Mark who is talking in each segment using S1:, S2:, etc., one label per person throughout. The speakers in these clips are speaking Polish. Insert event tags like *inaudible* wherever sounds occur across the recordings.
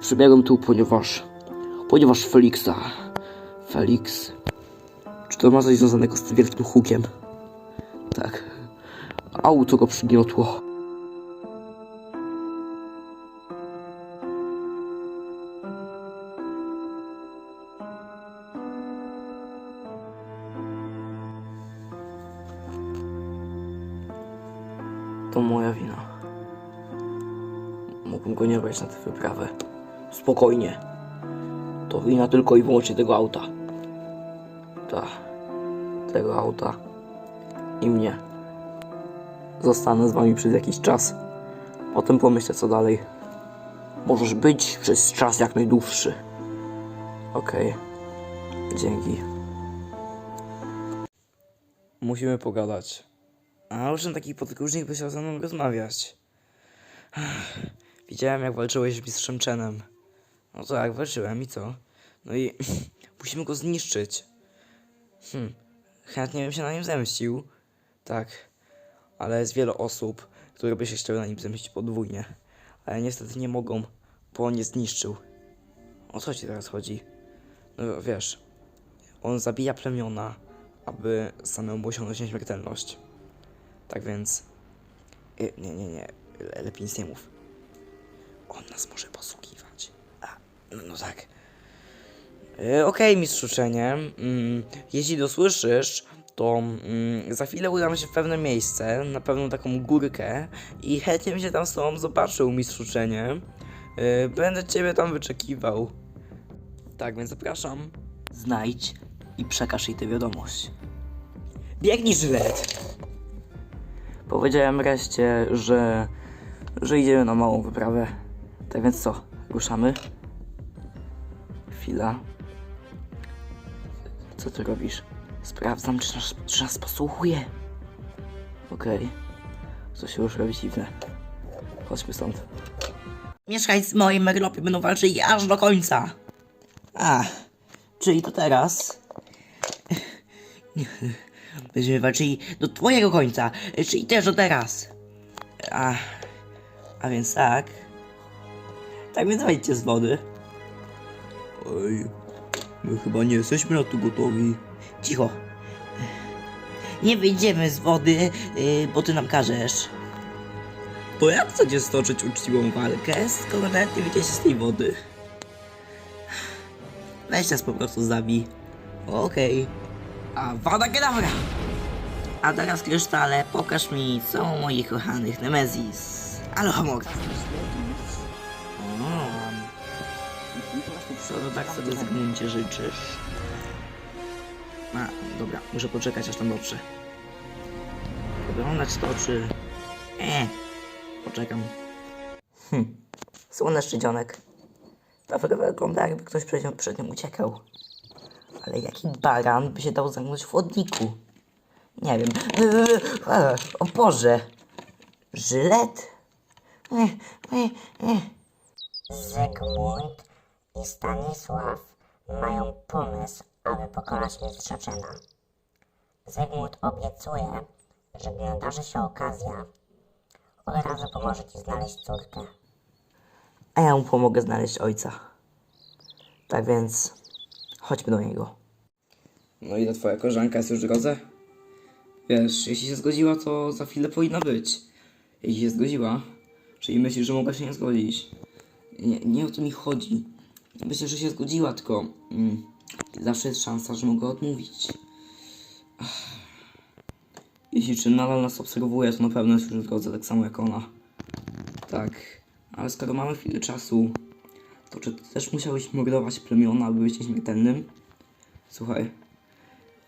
S1: Przybiegłem tu, ponieważ... Ponieważ Felixa... Felix... Czy to ma coś związanego z wielkim hukiem? Tak. Auto go przygniotło. To moja wina. Mógłbym go nie brać na tę wyprawę. Spokojnie. To wina tylko i wyłącznie tego auta. Ta. Tego auta. I mnie. Zostanę z wami przez jakiś czas. Potem pomyślę co dalej. Możesz być przez czas jak najdłuższy. Okej. Dzięki. Musimy pogadać. A o czym taki podróżnik by chciał ze mną rozmawiać? Widziałem, jak walczyłeś z mistrzem Chenem. No tak, walczyłem i co? No i *laughs* musimy go zniszczyć. Hm, chętnie bym się na nim zemścił. Tak, ale jest wiele osób, które by się chciały na nim zemścić podwójnie. Ale niestety nie mogą, bo on nie zniszczył. O co ci teraz chodzi? No wiesz, on zabija plemiona, aby samemu osiągnąć nieśmiertelność. Tak więc... y, Nie, nie, nie. Le- Lepiej nic nie mów. On nas może posługiwać. A, no, no tak. E, Okej, Czenie. Mm, jeśli dosłyszysz, to mm, za chwilę udam się w pewne miejsce, na pewną taką górkę i chętnie bym się tam z tobą zobaczył, mistrzu Czenie. E, będę ciebie tam wyczekiwał. Tak, więc zapraszam. Znajdź i przekaż jej tę wiadomość. Biegnij, Żylet! Powiedziałem reszcie, że, że idziemy na małą wyprawę. Tak więc co, ruszamy? Chwila. Co ty robisz? Sprawdzam, czy nas, czy nas posłuchuje. Okej. To się już robi dziwne. Chodźmy stąd. Mieszkańcy mojej Merlopy będą walczyli aż do końca. A, czyli to teraz? *laughs* Będziemy walczyli do twojego końca, czyli też do teraz. A, a więc tak. Tak więc wejdźcie z wody. Oj, my chyba nie jesteśmy na to gotowi. Cicho. Nie wyjdziemy z wody, yy, bo ty nam każesz. To jak chcecie stoczyć uczciwą walkę, skoro nawet nie wyjdziecie z tej wody? Weź nas po prostu zabij. Okej. A woda kedawra! A teraz krysztale, pokaż mi, co u moich kochanych Nemezis. Alohomora. Co to tak sobie zgnięcie życzysz? A, dobra, muszę poczekać aż tam dotrze. Wyglądać to czy... E, poczekam. Hm, słoneczny dzionek. To wygląda jakby ktoś przed, nią- przed nim uciekał. Ale jaki baran by się dał zamknąć w chodniku? Nie wiem. Eee, O Boże! Żylet? Eee, eee, eee.
S2: Zygmunt i Stanisław mają pomysł, aby pokonać mistrza Czena. Zygmunt obiecuje, że gdy nadarzy się okazja, od razu pomoże ci znaleźć córkę.
S1: A ja mu pomogę znaleźć ojca. Tak więc chodźmy do niego. No i ta twoja koleżanka jest już w drodze? Wiesz, jeśli się zgodziła, to za chwilę powinna być. Jeśli się zgodziła, czyli myślisz, że mogła się nie zgodzić. Nie, nie o to mi chodzi. Myślę, że się zgodziła, tylko mm, zawsze jest szansa, że mogę odmówić. Ach. Jeśli czy nadal nas obserwuje, to na pewno jest już w drodze, tak samo jak ona. Tak, ale skoro mamy chwilę czasu, to czy ty też musiałeś mordować plemiona, aby być nieśmiertelnym? Słuchaj,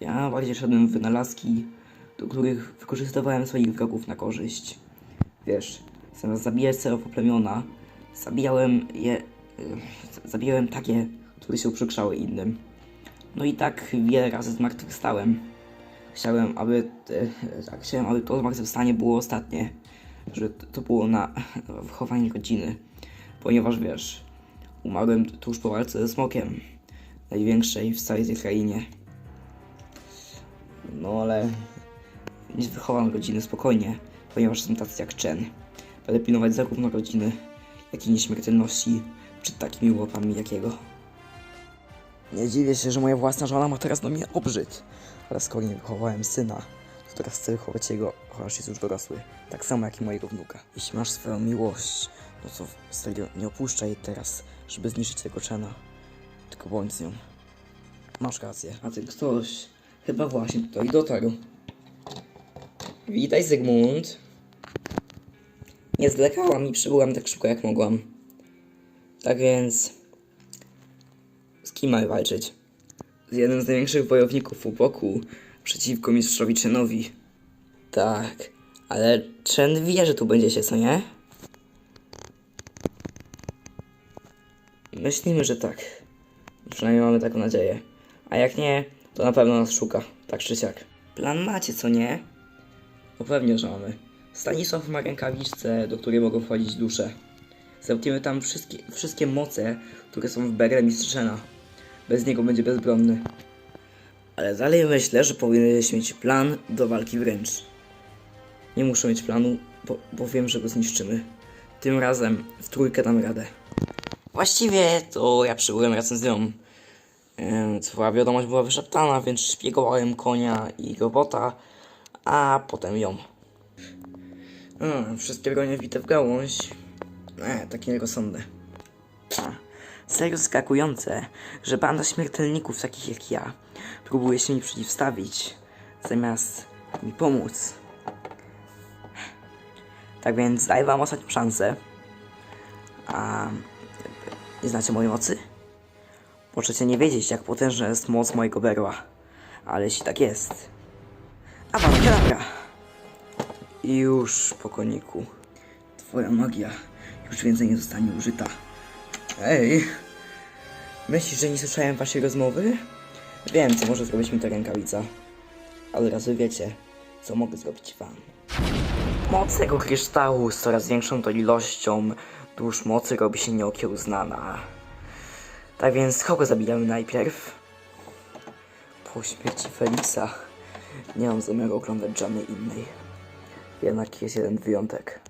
S1: ja bardziej szedłem w wynalazki, do których wykorzystywałem swoich wrogów na korzyść. Wiesz, zamiast zabijać celowo plemiona, zabijałem je... y, zabijałem takie, które się uprzykrzały innym. No i tak wiele razy zmartwychwstałem. Chciałem, aby... e, tak, chciałem, aby to zmartwychwstanie było ostatnie. Że to było na wychowanie rodziny. Ponieważ wiesz, umarłem tuż po walce ze smokiem. Największej w całej tej krainie. No ale nie wychowam rodziny spokojnie, ponieważ są tacy jak Chen. Będę pilnować zarówno rodziny, jak i nieśmiertelności przed takimi łapami jak jego. Nie dziwię się, że moja własna żona ma teraz do mnie obrzyd. Ale skoro nie wychowałem syna, to teraz chcę wychować jego, chociaż jest już dorosły. Tak samo jak i mojego wnuka. Jeśli masz swoją miłość, no to serio nie opuszczaj jej teraz, żeby zniszczyć tego Chena. Tylko bądź z nią. Masz rację. A ten ktoś chyba właśnie tutaj dotarł. Witaj Zygmunt. Nie zlekałam i przybyłam tak szybko jak mogłam. Tak więc... Z kim mamy walczyć? Z jednym z największych wojowników u boku przeciwko mistrzowi Chenowi. Tak, ale Chen wie, że tu będziecie, co nie? Myślimy, że tak. Przynajmniej mamy taką nadzieję. A jak nie, to na pewno nas szuka, tak czy siak. Plan macie, co nie? No pewnie, że mamy. Stanisław ma rękawiczce, do której mogą wchodzić dusze. Zamkniemy tam wszystkie, wszystkie moce, które są w berle Mistrzena. Bez niego będzie bezbronny. Ale dalej myślę, że powinieneś mieć plan do walki wręcz. Nie muszę mieć planu, bo, bo wiem, że go zniszczymy. Tym razem w trójkę dam radę. Właściwie to ja przybyłem razem z nią. Twoja wiadomość była wyszeptana, więc szpiegowałem konia i robota, a potem ją. A, wszystkie bronie wbite w gałąź. E, takie Serio zaskakujące, że banda śmiertelników takich jak ja próbuje się mi przeciwstawić, zamiast mi pomóc. Tak więc daję wam ostatnią szansę. A nie znacie mojej mocy? Możecie nie wiedzieć, jak potężna jest moc mojego berła. Ale jeśli tak jest... Awantura! I już, pokoniku. Twoja magia już więcej nie zostanie użyta. Ej! Myślisz, że nie słyszałem waszej rozmowy? Wiem, co może zrobić mi ta rękawica. Ale raz wy wiecie, co mogę zrobić wam. Moc tego kryształu z coraz większą to ilością dusz mocy robi się nieokiełznana. Tak więc kogo zabijamy najpierw? Po śmierci Felixa nie mam zamiaru oglądać żadnej innej. Jednak jest jeden wyjątek.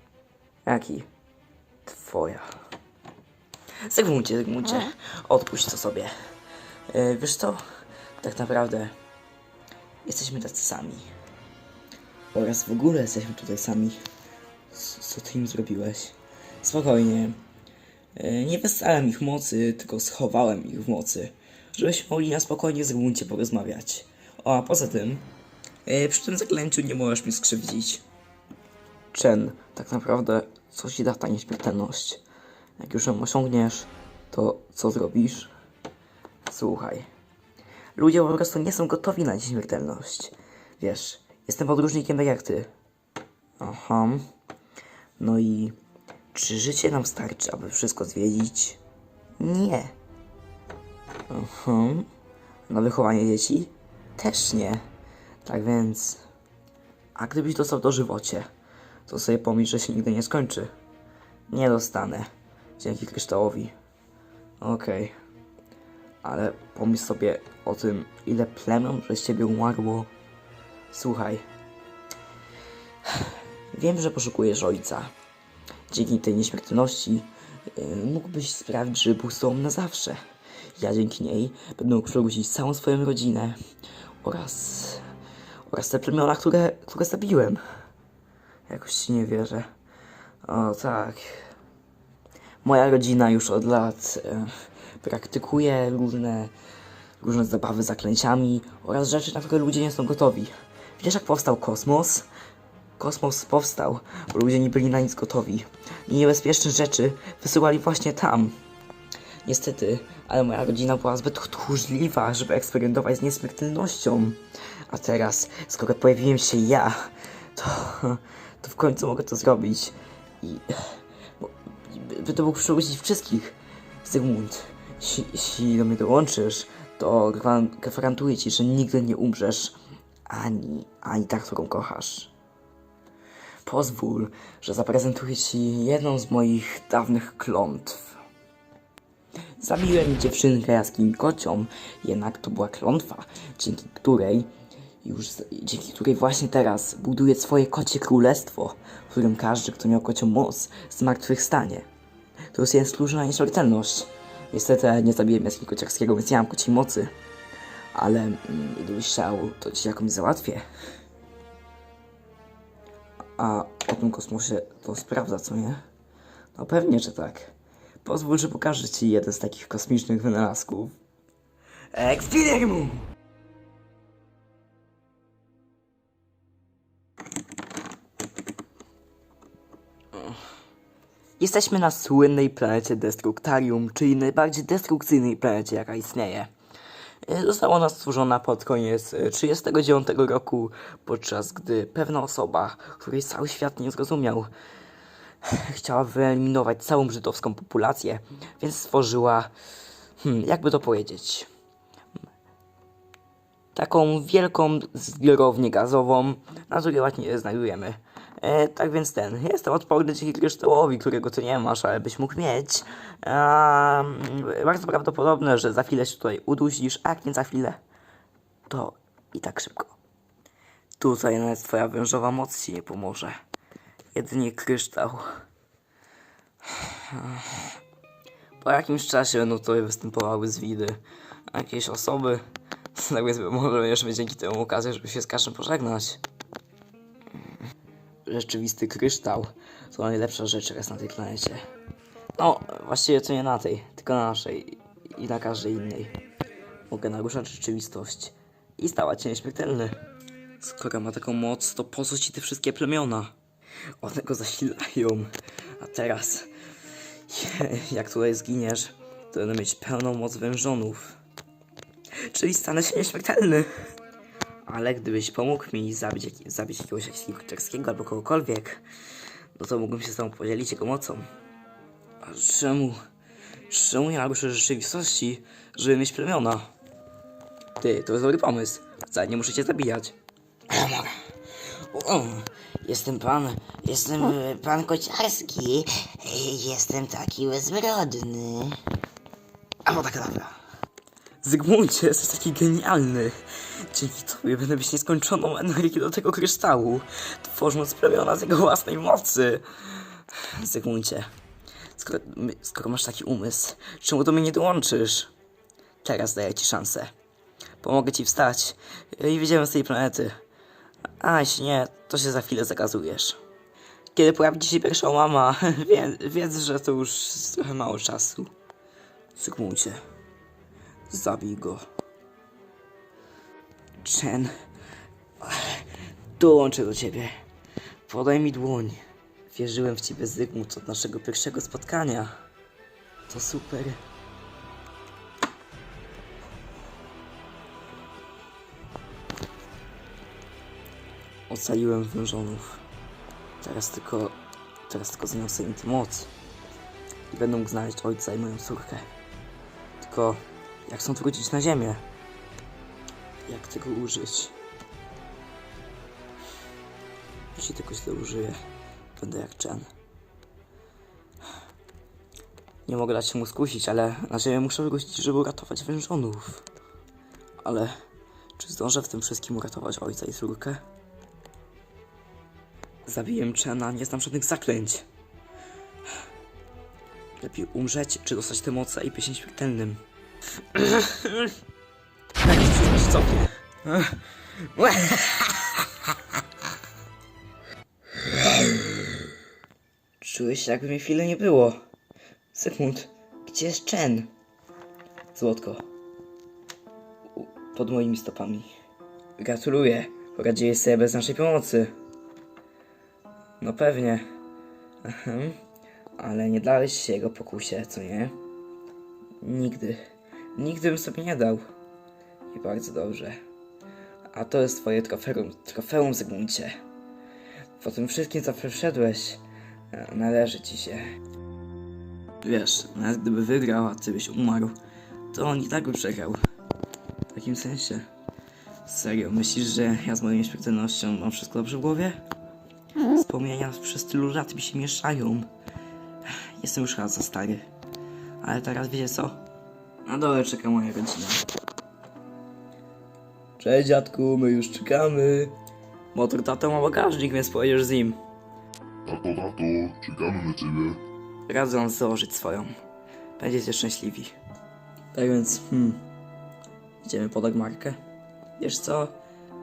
S1: Jaki? Twoja. Zygmuncie, Zygmuncie, odpuść to sobie. Yy, wiesz co? Tak naprawdę jesteśmy tacy sami. Oraz w ogóle jesteśmy tutaj sami. Co ty im zrobiłeś? Spokojnie. Yy, nie wystawiam ich mocy, tylko schowałem ich w mocy. Żebyśmy mogli na spokojnie z Zygmuncie porozmawiać. O, a poza tym, yy, przy tym zaklęciu nie możesz mi skrzywdzić. Chen, tak naprawdę, co ci da ta nieśmiertelność? Jak już ją osiągniesz, to co zrobisz? Słuchaj. Ludzie po prostu nie są gotowi na nieśmiertelność. Wiesz, jestem podróżnikiem tak jak ty. Aha. No i czy życie nam starczy, aby wszystko zwiedzić? Nie. Aha. Na wychowanie dzieci? Też nie. Tak więc... A gdybyś dostał dożywocie, to sobie pomyśl, że się nigdy nie skończy. Nie dostanę. Dzięki kryształowi. Okej. Ale pomyśl sobie o tym, ile plemion przez ciebie umarło. Słuchaj. Wiem, że poszukujesz ojca. Dzięki tej nieśmiertelności yy, mógłbyś sprawić, że był z na zawsze. Ja dzięki niej będę mógł przywrócić całą swoją rodzinę oraz, oraz te plemiona, które, które zabiłem. Jakoś ci nie wierzę. O tak. Moja rodzina już od lat e, praktykuje różne, różne zabawy zaklęciami oraz rzeczy, na które ludzie nie są gotowi. Wiesz jak powstał kosmos? Kosmos powstał, bo ludzie nie byli na nic gotowi. I niebezpieczne rzeczy wysyłali właśnie tam. Niestety, ale moja rodzina była zbyt tchórzliwa, żeby eksperymentować z nieśmiertelnością. A teraz, skoro pojawiłem się ja, to, to w końcu mogę to zrobić. I bo- by- to mógł przywrócić wszystkich. Zygmunt, jeśli, jeśli do mnie dołączysz, to gwaran- gwarantuję ci, że nigdy nie umrzesz. Ani, ani ta, którą kochasz. Pozwól, że zaprezentuję ci jedną z moich dawnych klątw. Zabiłem dziewczynkę jaskini kocią, jednak to była klątwa, dzięki której już dzięki której właśnie teraz buduje swoje kocie królestwo, w którym każdy, kto miał kocią moc, zmartwychwstanie. To jest jeden klucz na nieśmiertelność. Niestety nie zabiłem jaskini kociarskiego, więc nie mam kociej mocy. Ale mm, gdybyś chciał, to ci jakąś załatwię. A o tym kosmosie to sprawdza, co nie? No pewnie, że tak. Pozwól, że pokażę ci jeden z takich kosmicznych wynalazków. Expirmu! Jesteśmy na słynnej planecie Destructarium, czyli najbardziej destrukcyjnej planecie, jaka istnieje. E, Została ona stworzona pod koniec e, 39 roku, podczas gdy pewna osoba, której cały świat nie zrozumiał, chciała wyeliminować całą żydowską populację, więc stworzyła, hmm, jakby to powiedzieć, taką wielką zbiorownię gazową, na której właśnie znajdujemy. E, tak więc ten, jestem odporny dzięki kryształowi, którego ty nie masz, ale byś mógł mieć. Mm, bardzo prawdopodobne, że za chwilę się tutaj udusisz, a jak nie za chwilę, to i tak szybko. Tutaj nawet twoja wężowa moc ci nie pomoże. Jedynie kryształ. Po jakimś czasie będą tutaj występowały zwidy. Jakieś osoby. *laughs* Tak więc może będziesz mieć dzięki temu okazję, żeby się z każdym pożegnać. Rzeczywisty kryształ to najlepsza rzecz, jaka jest na tej planecie. No, właściwie to nie na tej, tylko na naszej i na każdej innej. Mogę naruszać rzeczywistość i stawać się nieśmiertelny. Skoro ma taką moc, to po co ci te wszystkie plemiona? One go zasilają. A teraz, *laughs* jak tutaj zginiesz, to będę mieć pełną moc wężonów. Czyli stanę się nieśmiertelny. Ale gdybyś pomógł mi zabić, zabić jakiegoś jakiegoś albo kogokolwiek, no to mógłbym się z tobą podzielić jego mocą. A czemu? Czemu nie naruszę rzeczywistości, żeby mieć plemiona? Ty, to jest dobry pomysł. Wcale nie muszę cię zabijać.
S2: Jestem pan, jestem e, pan Kociarski. E, Jestem taki bezbrodny.
S1: A woda kadabra. Zygmuncie, jesteś taki genialny. Dzięki tobie będę mieć nieskończoną energię do tego kryształu, tworząc plemiona z jego własnej mocy. Zygmuncie, skoro, skoro masz taki umysł, czemu do mnie nie dołączysz? Teraz daję ci szansę. Pomogę ci wstać i wyjdziemy z tej planety. A jeśli nie, to się za chwilę zakazujesz. Kiedy pojawi się pierwsza mama, *laughs* wie, wiedz, że to już trochę mało czasu. Zygmuncie, zabij go. Chen, dołączę do ciebie. Podaj mi dłoń. Wierzyłem w ciebie, Zygmunt, od naszego pierwszego spotkania. To super. Ocaliłem wężonów. Teraz tylko... Teraz tylko zniosę im tę moc. I mógł znaleźć ojca i moją córkę. Tylko... Jak chcą wrócić na ziemię? Jak tego użyć? Jeśli tego źle użyję, będę jak Chen. Nie mogę dać się mu skusić, ale na ziemię muszę wrócić, żeby uratować wężonów. Ale czy zdążę w tym wszystkim uratować ojca i córkę? Zabiję Chena, nie znam żadnych zaklęć. Lepiej umrzeć, czy dostać tę moce i być nieśmiertelnym. Cofnie. *clears throat* Czułeś się, jakby mnie chwilę nie było. Sekund, gdzie jest Chen? Złotko. Pod moimi stopami. Gratuluję. Poradziłeś sobie bez naszej pomocy. No pewnie. Ale nie dałeś się jego pokusie, co nie? Nigdy. Nigdy bym sobie nie dał. I bardzo dobrze. A to jest twoje trofeum, trofeum Zygmuncie. Po tym wszystkim, co przeszedłeś, e, należy ci się. Wiesz, nawet gdyby wygrał, a ty byś umarł, to on i tak by przegrał. W takim sensie. Serio, myślisz, że ja z moją nieśmiertelnością mam wszystko dobrze w głowie? Wspomnienia przez tylu lat mi się mieszają. Jestem już raz za stary. Ale teraz wiecie co? Na dole czeka moja rodzina. Cześć dziadku, my już czekamy. Motor tato ma bagażnik, więc pojedziesz z nim.
S3: Tato, tato, czekamy na ciebie.
S1: Radzę wam założyć swoją. Będziecie szczęśliwi. Tak więc, hmm. Idziemy po Dagmarkę. Wiesz co?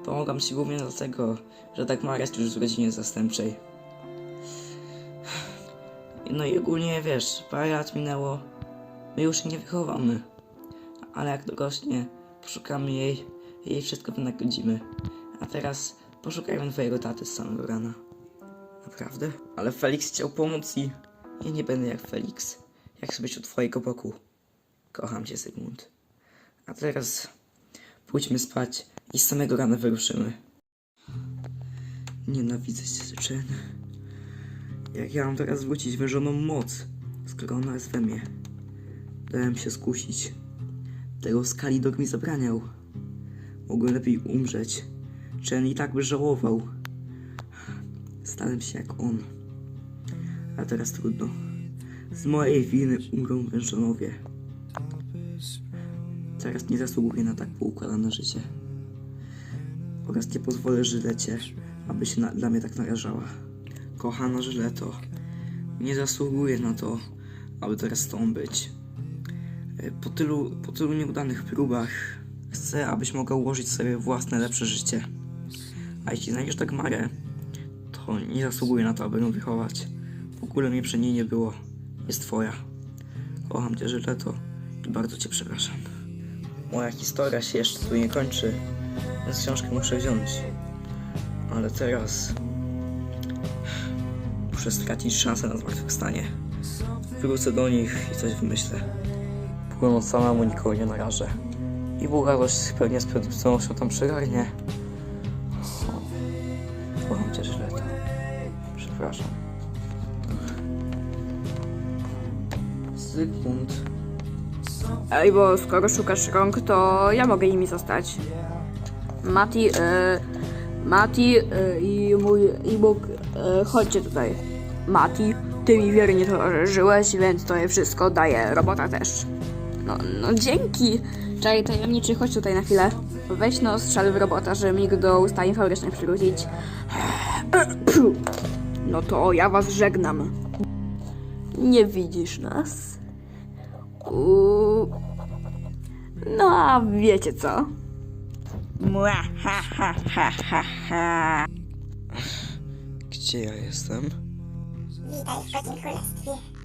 S1: Pomagam ci głównie dlatego, że Dagmara jest już w rodzinie zastępczej. No i ogólnie, wiesz, parę lat minęło. My już się nie wychowamy. Ale jak dorośnie, poszukamy jej i jej wszystko wynagrodzimy. A teraz poszukajmy twojego taty z samego rana. Naprawdę? Ale Felix chciał pomóc i... Ja nie będę jak Felix. Jak chcę być u twojego boku. Kocham cię, Zygmunt. A teraz pójdźmy spać i z samego rana wyruszymy. Nienawidzę cię, Jen. Jak ja mam teraz zwrócić wyżoną moc, skoro ona jest we mnie? Dałem się skusić. Tego Skalidor mi zabraniał. Mogłem lepiej umrzeć. Chen i tak by żałował. Stałem się jak on. A teraz trudno. Z mojej winy umrą wężonowie. Teraz nie zasługuję na tak poukładane życie. Oraz nie pozwolę Żylecie, aby się na, dla mnie tak narażała. Kochana Żyleto, nie zasługuję na to, aby teraz z tą być. E, Po tylu, po tylu nieudanych próbach chcę, abyś mogła ułożyć sobie własne, lepsze życie. A jeśli znajdziesz tak Marę, to nie zasługuje na to, aby ją wychować. W ogóle mnie przy niej nie było. Jest twoja. Kocham cię, Żyleto i bardzo cię przepraszam. Moja historia się jeszcze tu nie kończy, więc książkę muszę wziąć. Ale teraz... Muszę stracić szansę na zmartwychwstanie. Wrócę do nich i coś wymyślę. Płynąc samemu nikogo nie narażę. I Buga dość pewnie z się tam przygarnie. Kocham cię, Żyleto. Przepraszam. Zygmunt.
S4: Ej, bo skoro szukasz rąk, to ja mogę nimi zostać. Mati, e, Mati e, i mój i Bóg, e, chodźcie tutaj. Mati, ty mi wiernie towarzyszyłeś, więc to je wszystko daje robota też. No, no dzięki. Czekaj, tajemniczy, chodź tutaj na chwilę. Weź no strzel w robota, żeby mi go do ustawień fabrycznych przywrócić. *clears throat* No to ja was żegnam. Nie widzisz nas? Uuu. No a wiecie co? Mua, ha, ha, ha, ha, ha.
S1: Gdzie ja jestem?
S2: Witaj w Królestwie.